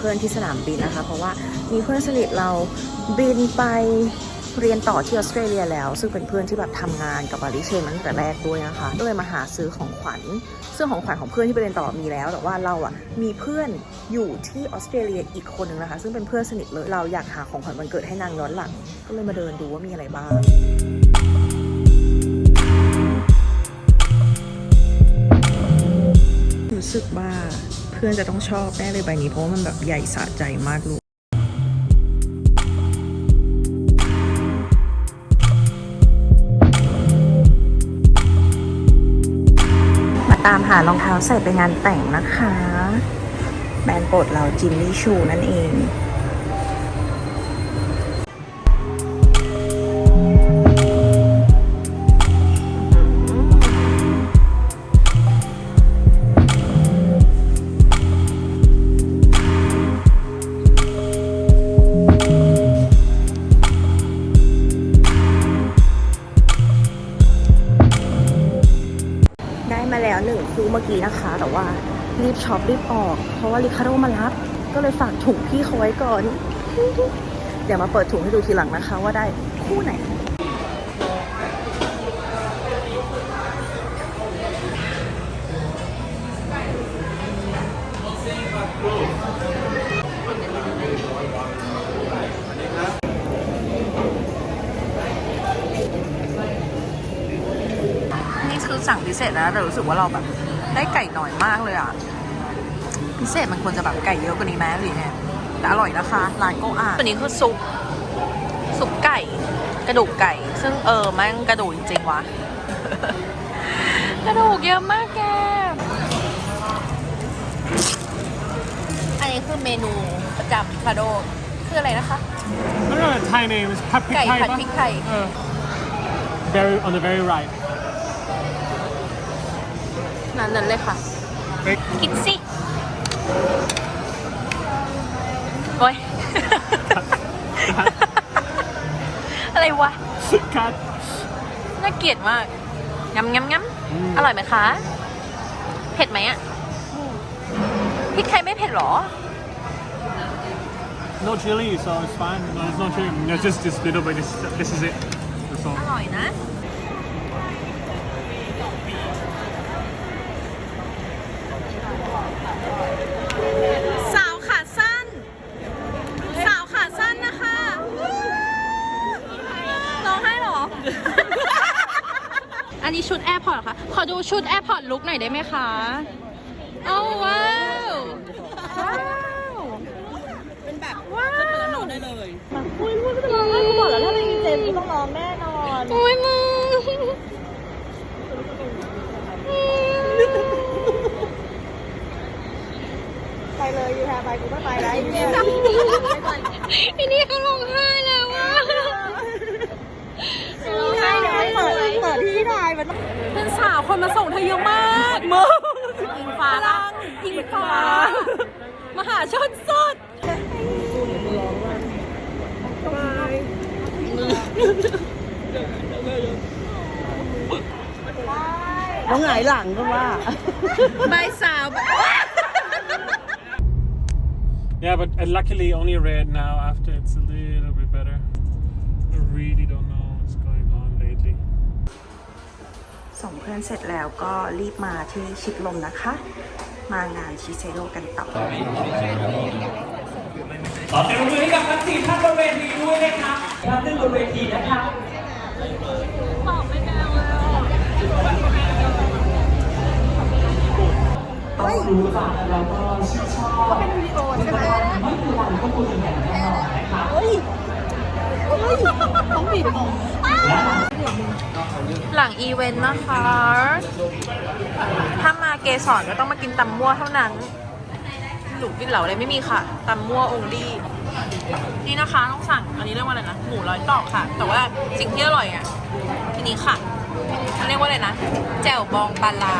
เพื่อนที่สนามบินนะคะ เพราะว่ามีเพื่อนสนิทเราบินไปเรียนต่อที่ออสเตรเลียแล้ว ซึ่งเป็นเพื่อนที่แบบทำงานกับบาริเชนมาตั้งแต่แรกด้วยนะคะก็เลยมาหาซื้อของขวัญซึ่งของขวัญของเพื่อนที่ไปเรียนต่อมีแล้ว แต่ว่าเราอะมีเพื่อนอยู่ที่ออสเตรเลียอีกคนนึงนะคะ ซึ่งเป็นเพื่อนสนิทเลยเราอยากหาของขวัญวันเกิดให้นางย้อนหลัง ก็เลยมาเดินดูว่ามีอะไรบ้างรู้สึกว่า พื่อนจะต้องชอบแน่เลยใบนี้เพราะว่ามันแบบใหญ่สะใจมากลูกมาตามหารองเท้าใส่ไปงานแต่งนะคะ แบรนด์โปรดเราจิมมี่ชูนั่นเอง ช็อปรีบออก เพราะว่าริคาโดมารับ ก็เลยฝากถุงพี่เขาไว้ก่อน เดี๋ยวมาเปิดถุงให้ดูทีหลังนะคะว่าได้คู่ไหนนี่คือสั่งพิเศษนะแต่รู้สึกว่าเราแบบได้ไก่หน้อยมากเลยอะ พิเศษมันควรจะแบบไก่เยอะกว่านี้ไหมหรือไงแต่อร่อยนะคะ ร้านโกอาตัวนี้คือซุป ซุปไก่ กระดูกไก่ ซึ่งเออแม่งกระดูกจริงๆวะ กระดูกเยอะมากแก อันนี้คือเมนูประจำคาโดคืออะไรนะคะ No, no, the Thai name is Pat Pik ไก่ Thai. ผัดปะพริกไทย Uh, very on the very right. นั้นนั้นเลยค่ะ Very- กินสิ โอ้ย อะไรวะ Cut. น่าเกลียดมากงำงำงอืมำอร่อยไหมคะ เผ็ดไหมอะพริกไทยไม่เผ็ดหรอ No chili, so it's fine. No, it's no chili. No, just this little bit. This, this is it. That's อ all. ร่อยนะ สาวขาสั้น สาวขาสั้นนะคะร้องไห้เหรอ อันนี้ชุดแอร์พอร์ตเหรอคะ ขอดูชุดแอร์พอร์ตลุกหน่อยได้ไหมคะเอาว้าวว้าวเป็นแบบว้าวอุ้ยมึงจะร้องไห้กูบอกแล้วถ้าไม่มีเจมส์กูต้องร้องแน่นอนโอ้ยมึงไปเลยยูแพรไปกูไม่ไปแล้วไอ้เนี่ยอันนี้เขาร้องไห้แล้วว่ะ ร้องไห้เดี๋ยวไม่เปิดเปิด ที่ไทยมันต้องเป็นสาวคนมาส่งเธอเยอะมากมึงอิงฟ้าลังอิงฟ้า มหาชนสุดเขาหงายหลังก็ว่าใบสาว Yeah, but uh, luckily only red now. After it's a little bit better. I really ส่งเพื่อนเสร็จแล้วก็รีบมาที่ชิดลมนะคะ มางานชิเซโร่กันต่อขอเสียงปรบมือให้กับทั้งสี่ท่านบนเวทีด้วยนะครับท่านขึ้นบนเวทีนะครับต้องรู้จักแล้วก็ชื่นชอบเป็นวิดีโอใช่ไหมไม่คือวันก็คุยกันอย่างแน่นอนนะครับเฮ้ยต้องบีบออก หลังอีเวนต์นะคะ ถ้ามาเกสรก็ต้องมากินตำมั่วเท่านั้นหนูกินเหล่าอะไรไม่มีค่ะตำมั่วองลี่นี่นะคะต้องสั่งอันนี้เรียกว่าอะไรนะหมูร้อยต่อค่ะ แต่ว่าสิ่งที่อร่อยอะทีนี้ค่ะเรียกว่าอะไรนะแจ่วบองปลาร้า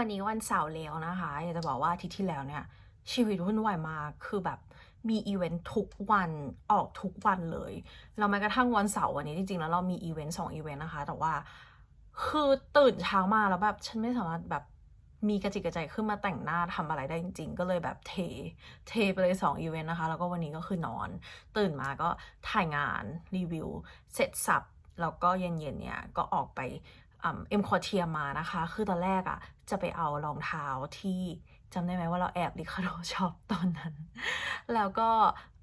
วันนี้วันเสาร์แล้วนะคะ อยากจะบอกว่าอาทิตย์ที่แล้วเนี่ย ชีวิตวุ่นวายมากคือแบบมีอีเวนต์ทุกวันออกทุกวันเลยแล้วแม้กระทั่งวันเสาร์วันนี้จริงๆ แล้วเรามีอีเวนต์สองอีเวนต์นะคะ แต่ว่าคือตื่นเช้ามาแล้วแบบฉันไม่สามารถแบบมีกระจิกกระใจขึ้นมาแต่งหน้าทำอะไรได้จริง ๆ ก็เลยแบบเท เทไปเลยสองอีเวนต์นะคะ แล้วก็วันนี้ก็คือนอน ตื่นมาก็ถ่ายงานรีวิว เสร็จสับ แล้วก็เย็นๆเนี่ยก็ออกไปเอ็มคอเทียมานะคะ คือตอนแรกอะ่ะ จะไปเอารองเท้าที่จำได้ไหมว่าเราแอบริคาโดช็อปตอนนั้น แล้วก็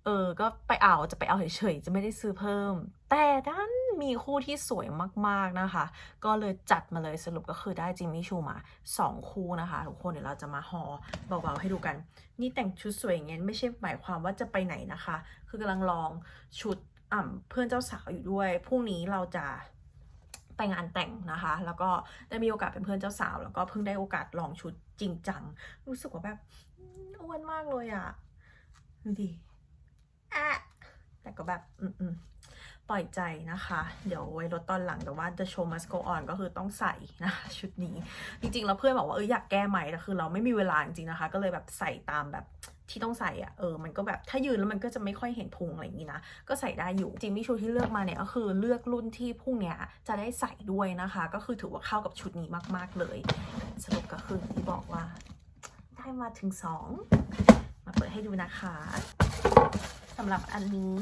เออ ก็ไปเอาจะไปเอาเฉยๆ จะไม่ได้ซื้อเพิ่ม แต่ดันมีคู่ที่สวยมากๆนะคะ ก็เลยจัดมาเลยสรุปก็คือได้จิมมี่ชูมา 2 คู่นะคะทุกคนเดี๋ยวเราจะมาฮอเบาๆให้ดูกัน นี่แต่งชุดสวยอย่างเงี้ยไม่ใช่หมายความว่าจะไปไหนนะคะ คือกำลังลองชุดอ่ำเพื่อนเจ้าสาวอยู่ด้วยพรุ่งนี้เราจะ ไปงานแต่งนะคะ แล้วก็ได้มีโอกาสเป็นเพื่อนเจ้าสาว แล้วก็เพิ่งได้โอกาสลองชุดจริงจัง รู้สึกว่าแบบอ้วนมากเลยอะดูดิอะแต่ก็แบบอืมปล่อยใจนะคะ เดี๋ยวไว้ลดตอนหลังแต่ว่า The Show Must Go On ก็คือต้องใส่นะคะชุดนี้ จริงๆ แล้วเพื่อนบอกว่าเอออยากแก้ไหมแต่คือเราไม่มีเวลาจริงๆนะคะ ก็เลยแบบใส่ตามแบบ ที่ต้องใส่อะเออมันก็แบบถ้ายืนแล้วมันก็จะไม่ค่อยเห็นพุงอะไรอย่างนี้นะ ก็ใส่ได้อยู่จริงมิชูที่เลือกมาเนี่ยก็คือเลือกรุ่นที่พุ่งเนี้ยจะได้ใส่ด้วยนะคะ ก็คือถือว่าเข้ากับชุดนี้มากๆเลย สรุปก็คือที่บอกว่า ได้มาถึงสองมาเปิดให้ดูนะคะสำหรับอันนี้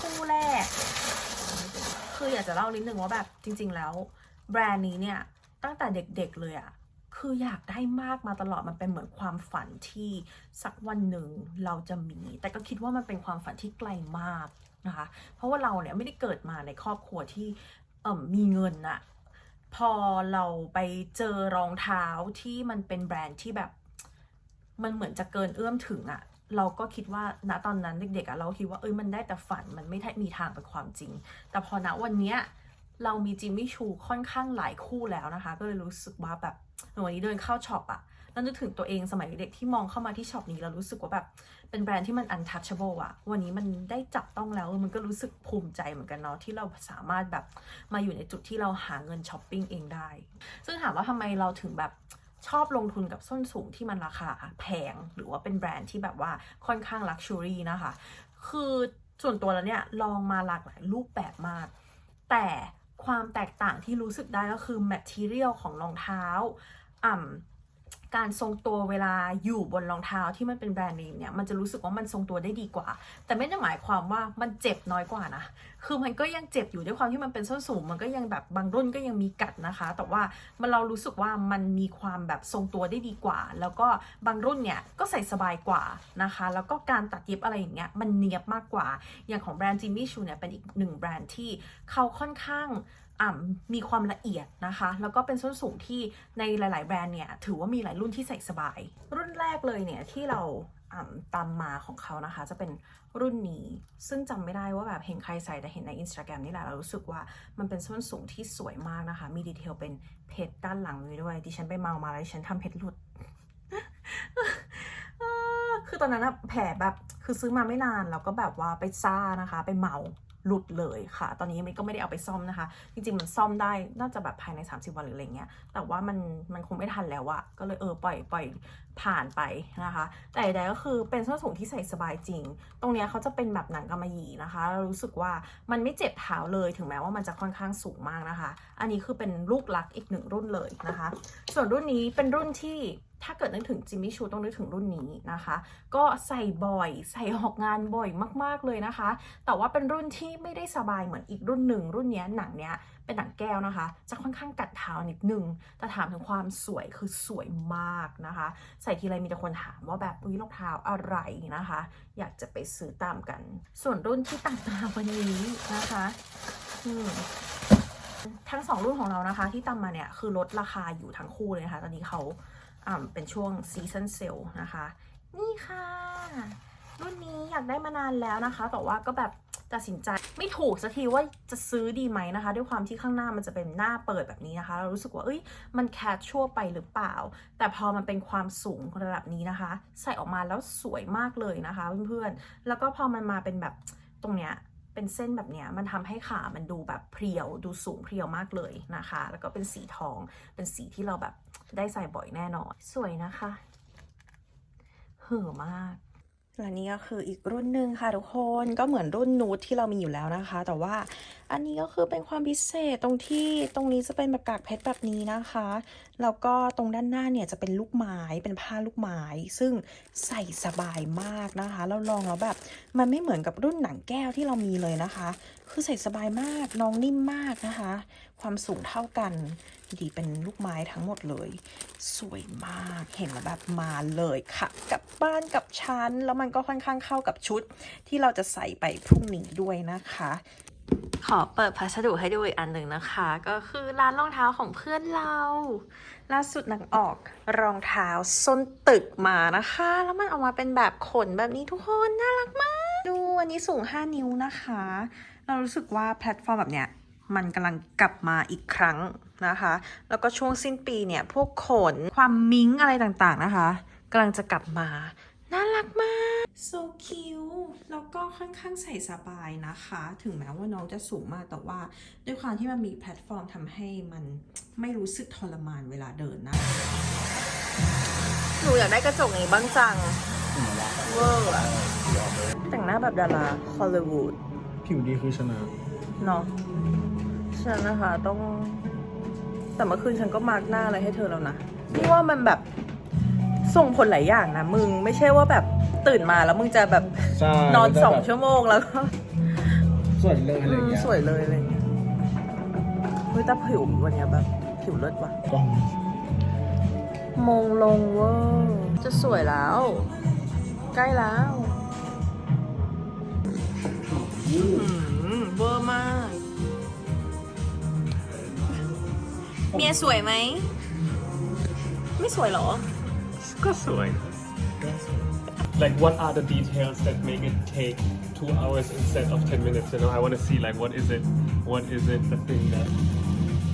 คู่แรก คืออยากจะเล่านิดนึงว่าแบบจริง ๆ แล้ว แบรนด์นี้เนี่ยตั้งแต่เด็กๆเลยอะ คืออยากได้มากมาตลอดมันเป็นเหมือนความฝันที่สักวันหนึ่งเราจะมี แต่ก็คิดว่ามันเป็นความฝันที่ไกลมากนะคะ เพราะว่าเราเนี่ยไม่ได้เกิดมาในครอบครัวที่เอ่มมีเงินอะพอเราไปเจอรองเท้าที่มันเป็นแบรนด์ที่แบบมันเหมือนจะเกินเอื้อมถึงอะเราก็คิดว่าณตอนนั้นเด็กๆอะเราคิดว่าเอ้ยมันได้แต่ฝันมันไม่ได้มีทางเป็นความจริง แต่พอณวันเนี้ย เรามีจิมมี่ชูค่อนข้างหลายคู่แล้วนะคะ ก็เลยรู้สึกว่าแบบวันนี้เดินเข้าช็อปอะแล้วนึกถึงตัวเองสมัยเด็กที่มองเข้ามาที่ช็อปนี้แล้วรู้สึกว่าแบบเป็นแบรนด์ที่มัน untouchable อะวันนี้มันได้จับต้องแล้วมันก็รู้สึกภูมิใจเหมือนกันเนาะที่เราสามารถแบบมาอยู่ในจุดที่เราหาเงินช้อปปิ้งเองได้ ซึ่งถามว่าทำไมเราถึงแบบชอบลงทุนกับส้นสูงที่มันราคาแพงหรือว่าเป็นแบรนด์ที่แบบว่าค่อนข้างลักชัวรี่นะคะ คือส่วนตัวแล้วเนี่ยลองมาหลากหลายรูปแบบมาก แต่ ความแตกต่างที่รู้สึกได้ก็คือ material ของรองเท้า อ่ำ การทรงตัวเวลาอยู่บนรองเท้าที่มันเป็นแบรนด์เนมเนี่ยมันจะรู้สึกว่ามันทรงตัวได้ดีกว่า แต่ไม่ได้หมายความว่ามันเจ็บน้อยกว่านะ คือมันก็ยังเจ็บอยู่ด้วยความที่มันเป็นส้นสูง มันก็ยังแบบบางรุ่นก็ยังมีกัดนะคะ แต่ว่ามันเรารู้สึกว่ามันมีความแบบทรงตัวได้ดีกว่า แล้วก็บางรุ่นเนี่ยก็ใส่สบายกว่านะคะ แล้วก็การตัดเย็บอะไรอย่างเงี้ยมันเนียบมากกว่า อย่างของแบรนด์จิมมี่ชูเนี่ยเป็นอีกหนึ่งแบรนด์ที่เขาค่อนข้าง มีความละเอียดนะคะ แล้วก็เป็นส้นสูงที่ในหลาย ๆ แบรนด์เนี่ยถือว่ามีหลายรุ่นที่ใส่สบาย รุ่นแรกเลยเนี่ยที่เราตามมาของเขานะคะ จะเป็นรุ่นนี้ซึ่งจำไม่ได้ว่าแบบเห็นใครใส่แต่เห็นใน Instagram นี่แหละ เรารู้สึกว่ามันเป็นส้นสูงที่สวยมากนะคะ มีดีเทลเป็นเพชรด้านหลังด้วย ดิฉันไปเมามาแล้วดิฉันทำเพชรหลุด คือตอนนั้นแผลแบบคือซื้อมาไม่นานแล้วก็แบบว่าไปซ่านะคะ ไปเมา หลุดเลยค่ะ ตอนนี้มันก็ไม่ได้เอาไปซ่อมนะคะ จริงๆมันซ่อมได้น่าจะแบบภายใน 30 วันหรืออะไรเงี้ย แต่ว่ามันมันคงไม่ทันแล้วอะก็เลยเออปล่อยปล่อย ผ่านไปนะคะ แต่ใดก็คือเป็นส้นสูงที่ใส่สบายจริง ตรงเนี้ยเขาจะเป็นแบบหนังกำมะหยี่นะคะแล้วรู้สึกว่ามันไม่เจ็บเท้าเลยถึงแม้ว่ามันจะค่อนข้างสูงมากนะคะ อันนี้คือเป็นลูกลักอีกหนึ่งรุ่นเลยนะคะ ส่วนรุ่นนี้เป็นรุ่นที่ถ้าเกิดนึกถึงจิมมี่ชูต้องนึกถึงรุ่นนี้นะคะ ก็ใส่บ่อยใส่ออกงานบ่อยมากๆเลยนะคะ แต่ว่าเป็นรุ่นที่ไม่ได้สบายเหมือนอีกรุ่นหนึ่งรุ่นนี้หนังเนี้ย เป็นหนังแก้วนะคะ จะค่อนข้างกัดเท้านิดนึงแต่ถามถึงความสวยคือสวยมากนะคะ ใส่ทีไรมีแต่คนถามว่าแบบอุ้ยรองเท้าอะไรนะคะ อยากจะไปซื้อตามกัน ส่วนรุ่นที่ตามมาวันนี้นะคะทั้งสองรุ่นของเรานะคะ ที่ตามมาเนี่ยคือลดราคาอยู่ทั้งคู่เลยนะคะตอนนี้เขาอ่าเป็นช่วงซีซันเซลนะคะ นี่ค่ะ รุ่นนี้อยากได้มานานแล้วนะคะ แต่ว่าก็แบบ ตัดสินใจไม่ถูกสักทีว่าจะซื้อดีไหมนะคะ ด้วยความที่ข้างหน้ามันจะเป็นหน้าเปิดแบบนี้นะคะ เรารู้สึกว่าเอ้ยมันแคชชั่วไปหรือเปล่า แต่พอมันเป็นความสูงระดับนี้นะคะ ใส่ออกมาแล้วสวยมากเลยนะคะเพื่อนๆแล้วก็พอมันมาเป็นแบบตรงเนี้ยเป็นเส้นแบบเนี้ยมันทำให้ขามันดูแบบเพรียวดูสูงเพรียวมากเลยนะคะ แล้วก็เป็นสีทองเป็นสีที่เราแบบได้ใส่บ่อยแน่นอน สวยนะคะ เห่อมาก และนี่ก็คืออีกรุ่นหนึ่งค่ะทุกคนก็เหมือนรุ่นนูดที่เรามีอยู่แล้วนะคะ แต่ว่าอันนี้ก็คือเป็นความพิเศษตรงที่ตรงนี้จะเป็นแบบกากเพชรแบบนี้นะคะแล้วก็ตรงด้านหน้าเนี่ยจะเป็นลูกไม้เป็นผ้าลูกไม้ซึ่งใส่สบายมากนะคะ เราลองแล้วแบบมันไม่เหมือนกับรุ่นหนังแก้วที่เรามีเลยนะคะ คือใส่สบายมากน้องนิ่มมากนะคะ ความสูงเท่ากัน ดีเป็นลูกไม้ทั้งหมดเลย สวยมากเห็นแล้วแบบมาเลยค่ะ กับบ้านกับชั้น แล้วมันก็ค่อนข้างเข้ากับชุด ที่เราจะใส่ไปพรุ่งนี้ด้วยนะคะขอเปิดพัสดุให้ดูอีกอันหนึ่งนะคะ ก็คือร้านรองเท้าของเพื่อนเรา ล่าสุดนางออกรองเท้าส้นตึกมานะคะ แล้วมันออกมาเป็นแบบขนแบบนี้ทุกคนน่ารักมาก ดูอันนี้สูง 5 นิ้วนะคะ เรารู้สึกว่าแพลตฟอร์มแบบเนี้ย มันกำลังกลับมาอีกครั้งนะคะ แล้วก็ช่วงสิ้นปีเนี่ย พวกขน ความมิ้งอะไรต่างๆนะคะกำลังจะกลับมา น่ารักมาก so cute แล้วก็ค่อนข้างใส่สบายนะคะ ถึงแม้ว่าน้องจะสูงมากแต่ว่าด้วยความที่มันมีแพลตฟอร์มทำให้มันไม่รู้สึกทรมานเวลาเดินนะ หนูอยากได้กระจกนี้บ้างจัง เวอร์อะแต่งหน้าแบบดาราฮอลลีวูดผิวดีคือชนะเนาะ ฉันนะคะ ต้อง แต่เมื่อคืนฉันก็มาร์กหน้าอะไรให้เธอแล้วนะนี่ว่ามันแบบส่งผลหลายอย่างนะมึงไม่ใช่ว่าแบบตื่นมาแล้วมึงจะแบบใช่นอนสองชั่วโมงแล้วก็สวยเลยอะไรอืมเงี้ยสวยเลยอะไรเงี้ยเฮ้ยแต่ผิววันเนี้ยแบบผิวเลิศว่ะกล้องมงลงเวอร์จะสวยแล้ว ใกล้แล้วอืมเวอร์มาก เมียสวยไหม ไม่สวยเหรอ ก็สวย Like what are the details that make it take two hours instead of 10 minutes you know I want to see like what is it what is it the thing that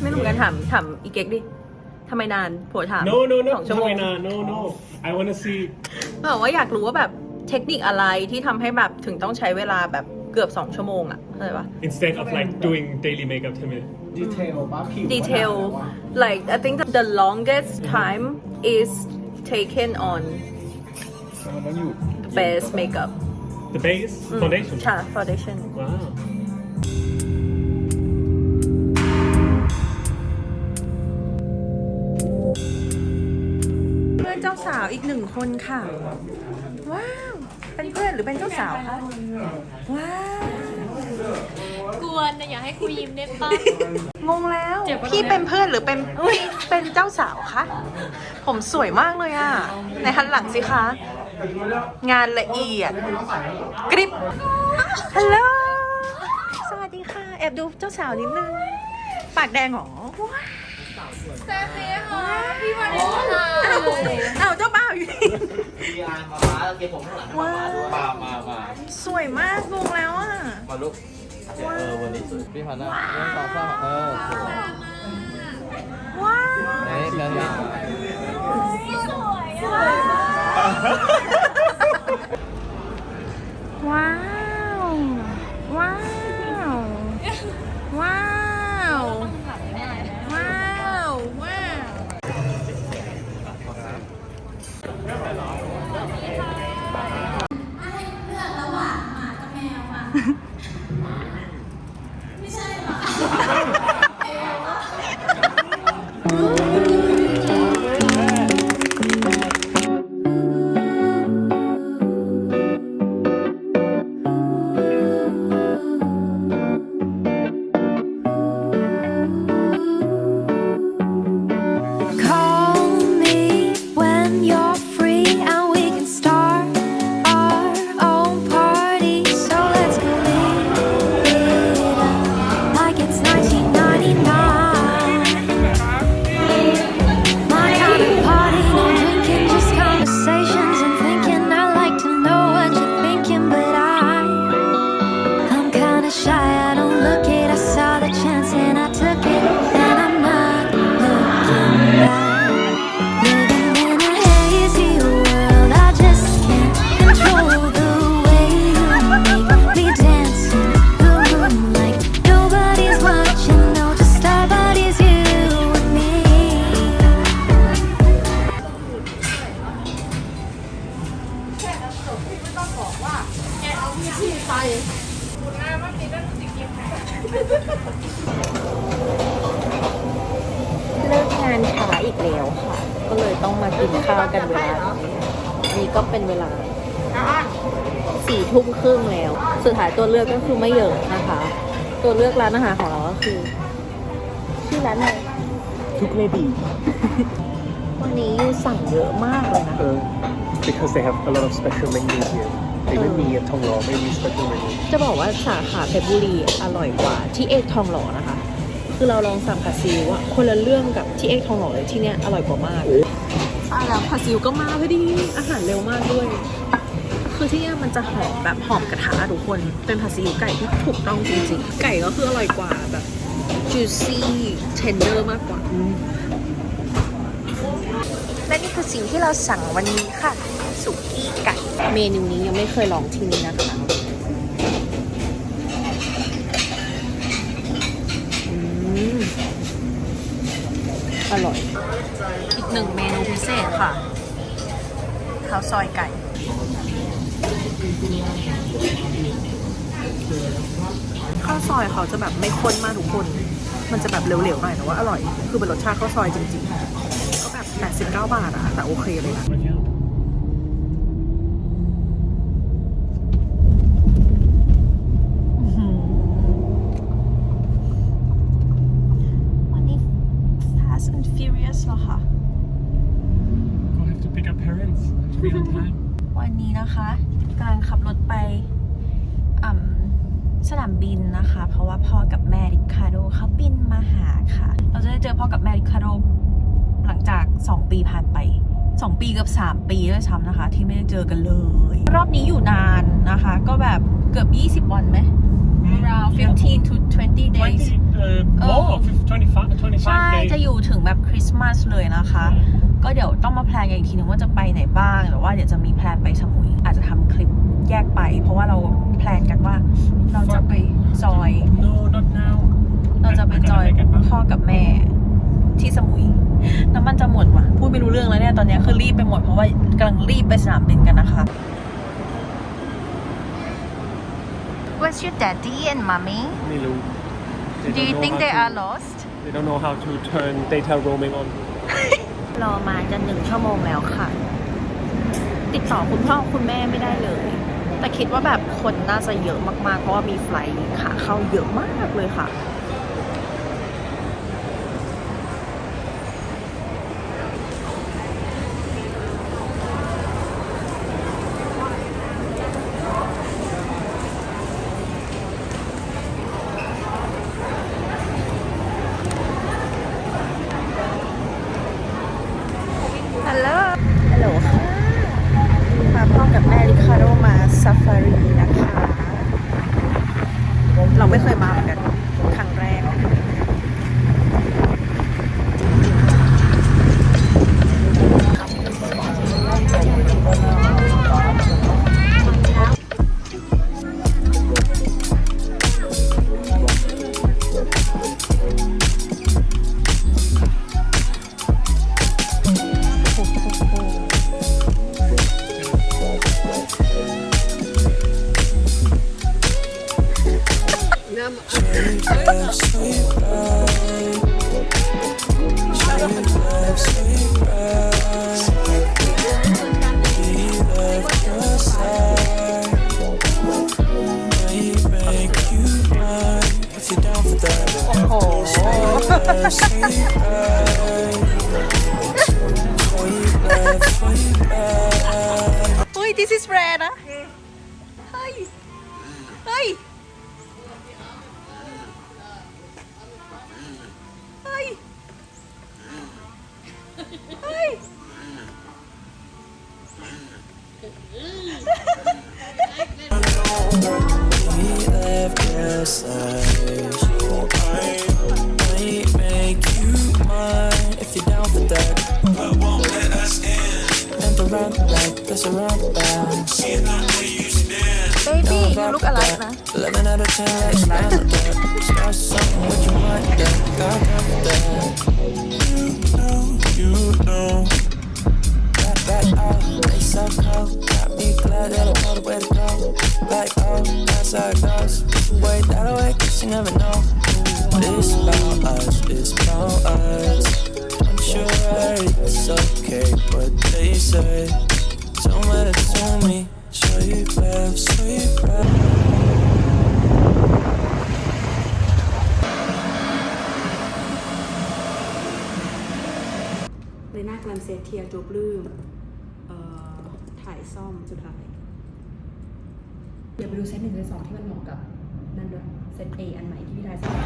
ไม่รู้เหมือนกันถามถามอีเก๊กดิทำไมนานผัวถาม no no no สองชั่วโมง Tamina, no no I want to see แบบว่าอยากรู้ว่าแบบเทคนิคอะไรที่ทำให้แบบถึงต้องใช้เวลาแบบ เกือบสองชั่วโมงอะเข้าใจปะ instead of like doing daily makeup 10 minutes ดีเทลป่ะผิว detail like I think that the longest time is taken on มันต้องอยู่ the base makeup the base foundation ค่ะ foundation wow เพื่อนเจ้าสาวอีกหนึ่งคนค่ะ ว้าว เป็นเพื่อนหรือเป็นเจ้าสาวคะว้าวกวนนะอย่าให้กูยิ้มได้ปะงงแล้วเจ็บปะพี่เป็นเพื่อนหรือเป็นเป็นเจ้าสาวคะผมสวยมากเลยอะในหันหลังสิคะ งานละเอียด กริบฮัลโหลสวัสดีค่ะ แอบดูเจ้าสาวนิดนึง ปากแดงเหรอว้า วแซ่บเลยค่ะพี่วันนี้ค่ะอ้าวอ้าวเจ้าบ่าวอยู่นี่มีอานมาม้าแล้วเก็บผมข้างหลังมาม้าด้วยมามามาสวยมากงงแล้วอะ มาลุกเออวันนี้สวยพี่พันธ์นะเรื่องความเศร้าเออสวยว้าวเฮ้ยเรื่องนี้ว้าว ว้าวว้ กแล้วค่ะ ก็เลยต้องมากินข้าวกันเวลานี้นี่ก็เป็นเวลาสี่ทุ่มครึ่งแล้ว สุดท้ายตัวเลือกก็คือไม่เยอะนะคะ ตัวเลือกร้านอาหารของเราก็คือชื่อร้านอะไรทุกเลดีวันนี้ยูสั่งเยอะมากเลยนะ Uh, because they have a lot of special menus here they ไม่มีทองหล่อไม่มี special menu จะบอกว่าสาขาเพชรบุรีอร่อยกว่าที่เอกทองหล่อนะคะ คือเราลองสั่งผัดซีอิ๊วอะคนละเรื่องกับที่เอกทองหล่อเลยที่เนี้ยอร่อยกว่ามากอะแล้วผัดซีอิ๊วก็มาพอดีอาหารเร็วมากด้วย คือที่เนี้ยมันจะหอมแบบหอมกระทะอะทุกคน เป็นผัดซีอิ๊วไก่ที่ถูกต้องจริงๆ ไก่ก็คืออร่อยกว่าแบบ juicy tender มากกว่า และนี่คือสิ่งที่เราสั่งวันนี้ค่ะ สุกี้ไก่ เมนูนี้ยังไม่เคยลองที่นี่นะคะ อร่อย อีกหนึ่งเมนูพิเศษค่ะข้าวซอยไก่ข้าวซอยเขาจะแบบไม่ข้นมากทุกคน มันจะแบบเหลวๆหน่อยแต่ว่าอร่อย คือเป็นรสชาติข้าวซอยจริงๆ ก็แบบ 89 บาทอะแต่โอเคเลยนะ วันนี้ Fast and Furious เหรอคะ go have to pick up parents have to be on time วันนี้นะคะกำลังขับรถไปอืมสนามบินนะคะ เพราะว่าพ่อกับแม่ริคาโดเขาบินมาหาค่ะ เราจะได้เจอพ่อกับแม่ริคาโดหลังจาก 2 ปีผ่านไป 2 ปีกับ 3 ปีด้วยซ้ำนะคะ ที่ไม่ได้เจอกันเลย รอบนี้อยู่นานนะคะ ก็แบบเกือบ 20 วันไหม around 15 to 20 days 20 uh, more 25ใช่25 days จะอยู่ถึงแบบคริสต์มาสเลยนะคะ ก็เดี๋ยวต้องมาแพลนกันอีกทีนึงว่าจะไปไหนบ้างหรือว่าเดี๋ยวจะมีแพลนไปสมุย อาจจะทำคลิปแยกไป เพราะว่าเราแพลนกันว่าเราจะไปจอย no not now เราจะไปจอยพ่อกับแม่ที่สมุยน้ำมันจะหมดว่ะพูดไม่รู้เรื่องแล้วเนี่ยตอนเนี้ยคือรีบไปหมดเพราะว่ากำลังรีบไปสนามบินกันนะคะ Where's your daddy and mommy ไม่รู้ They Do you don't know think how they to- are lost they don't know how to turn data roaming on รอมาจะหนึ่งชั่วโมงแล้วค่ะ ติดต่อคุณพ่อคุณแม่ไม่ได้เลย แต่คิดว่าแบบคนน่าจะเยอะมากๆ เพราะว่ามีไฟล์ขาเข้าเยอะมากเลยค่ะ โอ้โห อุ้ย this is rare นะ เฮ้ย เฮ้ย เฮ้ย เฮ้ย around the back, that's around the back. Seeing the way you spin. baby you look alike นะ11 out of 10, let's down with that. Start something with your mind, that. Got เซตเทียตัวปลื้มเอ่อถ่ายซ่อมสุดท้ายเดี๋ยวไปดูเซตหนึ่งเซตสองที่มันเหมาะกับนั่นด้วยเซตเออันใหม่ที่พี่ได้สอน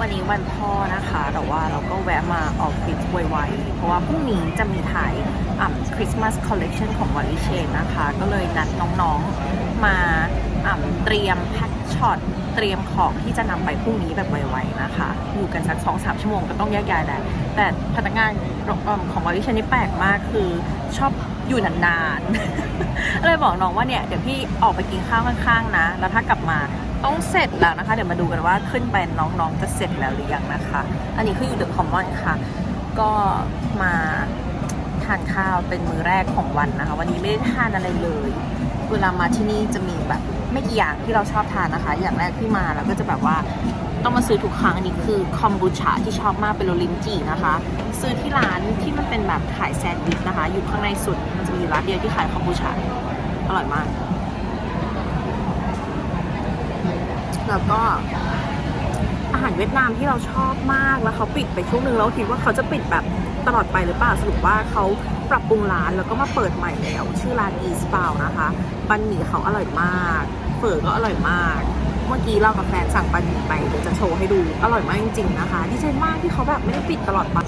วันนี้วันพ่อนะคะ แต่ว่าเราก็แวะมาออฟฟิศไวๆเพราะว่าพรุ่งนี้จะมีถ่ายอ่ำคริสต์มาสคอลเล t ชันของวอล y เชนนะคะ ก็เลยนัดน้องๆมาอ่ำ เตรียมแพ็คช็อตเตรียมของที่จะนำไปพรุ่งนี้แบบไวๆนะคะ อยู่กันสักสองสามชั่วโมงก็ต้องแยกย้ายแหละแต่พนักงานของวอล y เชนนี่แปลกมากคือชอบอยู่นานๆ เลยบอกน้องว่าเนี่ยเดี๋ยวพี่ออกไปกินข้าวข้างๆนะ แล้วถ้ากลับมาต้องเสร็จแล้วนะคะ เดี๋ยวมาดูกันว่าขึ้นไปน้องๆจะเสร็จแล้วหรือยังนะคะ อันนี้คืออยู่เดอะคอมมอนค่ะ ก็มาทานข้าวเป็นมื้อแรกของวันนะคะ วันนี้ไม่ได้ทานอะไรเลย เวลามาที่นี่จะ ไม่กี่อย่างที่เราชอบทานนะคะ อย่างแรกที่มาเราก็จะแบบว่าต้องมาซื้อทุกครั้งอันนี้คือคอมบูชาที่ชอบมากเป็นโรลินจีนะคะ ซื้อที่ร้านที่มันเป็นแบบขายแซนด์วิชนะคะ อยู่ข้างในสุดมันจะมีร้านเดียวที่ขายคอมบูชาอร่อยมาก แล้วก็อาหารเวียดนามที่เราชอบมากแล้วเขาปิดไปช่วงนึงแล้วคิดว่าเขาจะปิดแบบตลอดไปหรือเปล่าสรุปว่าเขาปรับปรุงร้านแล้วก็มาเปิดใหม่แล้ว ชื่อร้านอีสปาวนะคะบันหมี่เขาอร่อยมาก เฝอก็อร่อยมาก เมื่อกี้เรากับแฟนสั่งบันหมี่ไปเดี๋ยวจะโชว์ให้ดู อร่อยมากจริง ๆ นะคะดีใจมากที่เขาแบบไม่ได้ปิดตลอดไป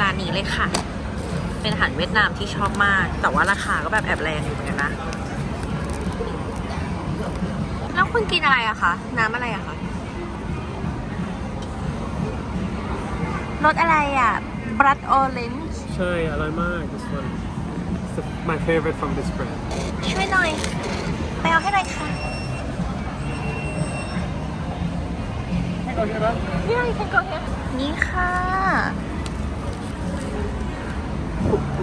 ร้านนี้เลยค่ะ เป็นอาหารเวียดนามที่ชอบมาก แต่ว่าราคาก็แบบแอบแรงอยู่เหมือนกันนะ แล้วคุณกินอะไรอะคะ น้ำอะไรอะคะรสอะไรอะบรัดออเรนจ์ใช่อร่อยมาก this one It's the, my favorite from this brand ช่วยหน่อย ไปเอาให้หน่อยค่ะ นี่ค่ะโอ้โห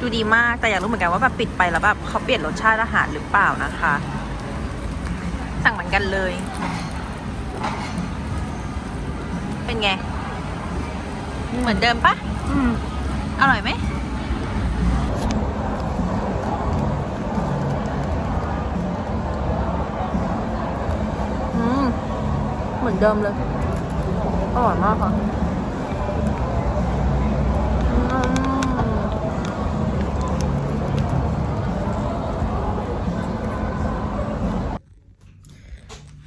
ดูดีมาก แต่อยากรู้เหมือนกันว่าแบบปิดไปแล้วแบบเขาเปลี่ยนรสชาติอาหารหรือเปล่านะคะ สั่งเหมือนกันเลย เป็นไง เหมือนเดิมปะ อืม อร่อยไหม เหมือนเดิมเลย อร่อยมากค่ะ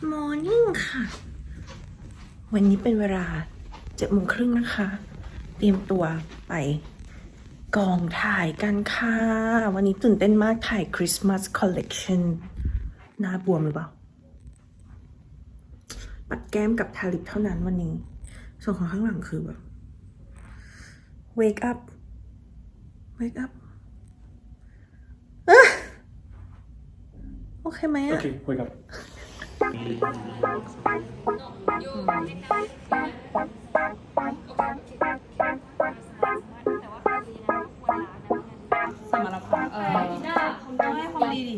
ม Morning ค่ะ วันนี้เป็นเวลาเจ็ดโมงครึ่งนะคะ เตรียมตัวไปกองถ่ายกันค่ะ วันนี้ตื่นเต้นมากถ่ายคริสต์มาสคอลเล t ชันหน้าบวมหรือเปล่า ปัดแก้มกับทาลิปเท่านั้นวันนี้ ส่วนของข้างหลังคือแบบ wake up wake up อะโอเคไหมอะ Okay wake up สมรร ถภาพเออให้ความดีดิ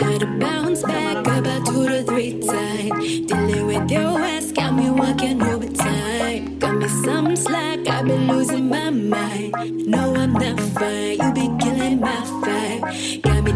Had to bounce back about two to three times. Dealing with your ass got me working overtime. Got me some slack, I've been losing my mind. No, I'm not fine, you be killing my vibe. Got me